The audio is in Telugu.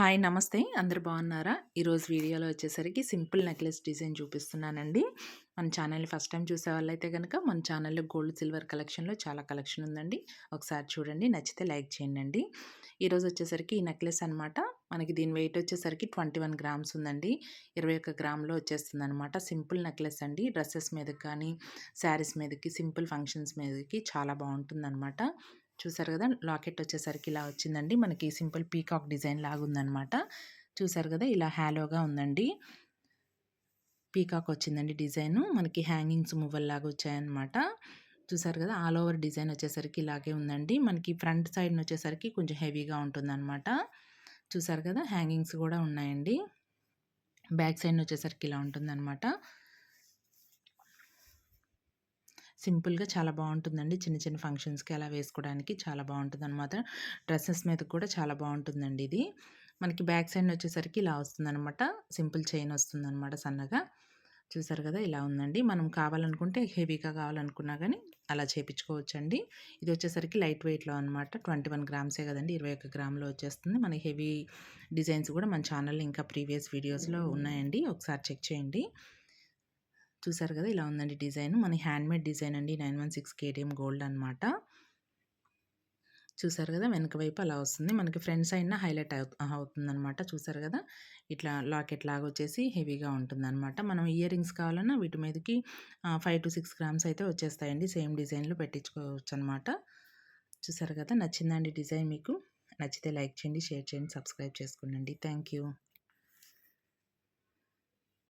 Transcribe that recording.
హాయ్ నమస్తే అందరు బాగున్నారా? ఈరోజు వీడియోలో వచ్చేసరికి సింపుల్ నెక్లెస్ డిజైన్ చూపిస్తున్నానండి. మన ఛానల్ని ఫస్ట్ టైం చూసే వాళ్ళైతే కనుక మన ఛానల్లో గోల్డ్ సిల్వర్ కలెక్షన్లో చాలా కలెక్షన్ ఉందండి. ఒకసారి చూడండి నచ్చితే లైక్ చేయండి ఈరోజు వచ్చేసరికి ఈ నెక్లెస్ అనమాట మనకి దీని వెయిట్ వచ్చేసరికి ట్వంటీ వన్ గ్రామ్స్ ఉందండి. ఇరవై ఒక్క గ్రామ్లో వచ్చేస్తుంది అనమాట సింపుల్ నెక్లెస్ అండి. డ్రెస్సెస్ మీదకి కానీ శారీస్ మీదకి సింపుల్ ఫంక్షన్స్ మీదకి చాలా బాగుంటుంది చూసారు కదా? లాకెట్ వచ్చేసరికి ఇలా వచ్చిందండి. మనకి సింపుల్ పీకాక్ డిజైన్ లాగా ఉందనమాట చూసారు కదా? ఇలా హ్యాలోగా ఉందండి. పీకాక్ వచ్చిందండి డిజైను. మనకి హ్యాంగింగ్స్ మువ్వల్ లాగా వచ్చాయన్నమాట చూసారు కదా? ఆల్ ఓవర్ డిజైన్ వచ్చేసరికి ఇలాగే ఉందండి. మనకి ఫ్రంట్ సైడ్ వచ్చేసరికి కొంచెం హెవీగా ఉంటుందన్నమాట చూసారు కదా? హ్యాంగింగ్స్ కూడా ఉన్నాయండి. బ్యాక్ సైడ్ వచ్చేసరికి ఇలా ఉంటుందన్నమాట సింపుల్గా చాలా బాగుంటుందండి చిన్న చిన్న ఫంక్షన్స్కి అలా వేసుకోవడానికి చాలా బాగుంటుంది అనమాట డ్రెస్సెస్ మీద కూడా చాలా బాగుంటుందండి ఇది. మనకి బ్యాక్ సైడ్ వచ్చేసరికి ఇలా వస్తుందన్నమాట. సింపుల్ చైన్ వస్తుందన్నమాట సన్నగా. చూసారు కదా! ఇలా ఉందండి. మనం కావాలనుకుంటే హెవీగా కావాలనుకున్నా కానీ అలా చేపించుకోవచ్చండి ఇది వచ్చేసరికి లైట్ వెయిట్లో అనమాట ట్వంటీ వన్ గ్రామ్సే కదండి! ఇరవై ఒక్క గ్రామ్లో వచ్చేస్తుంది. మనకి హెవీ డిజైన్స్ కూడా మన ఛానల్లో ఇంకా ప్రీవియస్ వీడియోస్లో ఉన్నాయండి. ఒకసారి చెక్ చేయండి. చూసారు కదా! ఇలా ఉందండి డిజైన్. మన హ్యాండ్మేడ్ డిజైన్ అండి. Nine one six KTM gold అనమాట చూసారు కదా! వెనక వైపు అలా వస్తుంది. మనకి ఫ్రంట్ అయినా హైలైట్ అవుతుందనమాట చూసారు కదా! ఇట్లా లాకెట్ లాగా వచ్చేసి హెవీగా ఉంటుంది అనమాట మనం ఇయర్ రింగ్స్ కావాలన్నా వీటి మీదకి ఫైవ్ టు సిక్స్ గ్రామ్స్ అయితే వచ్చేస్తాయండి. సేమ్ డిజైన్లో పెట్టించుకోవచ్చు అనమాట చూసారు కదా! నచ్చిందండి డిజైన్ మీకు? నచ్చితే లైక్ చేయండి షేర్ చేయండి సబ్స్క్రైబ్ చేసుకోండి థ్యాంక్ యూ.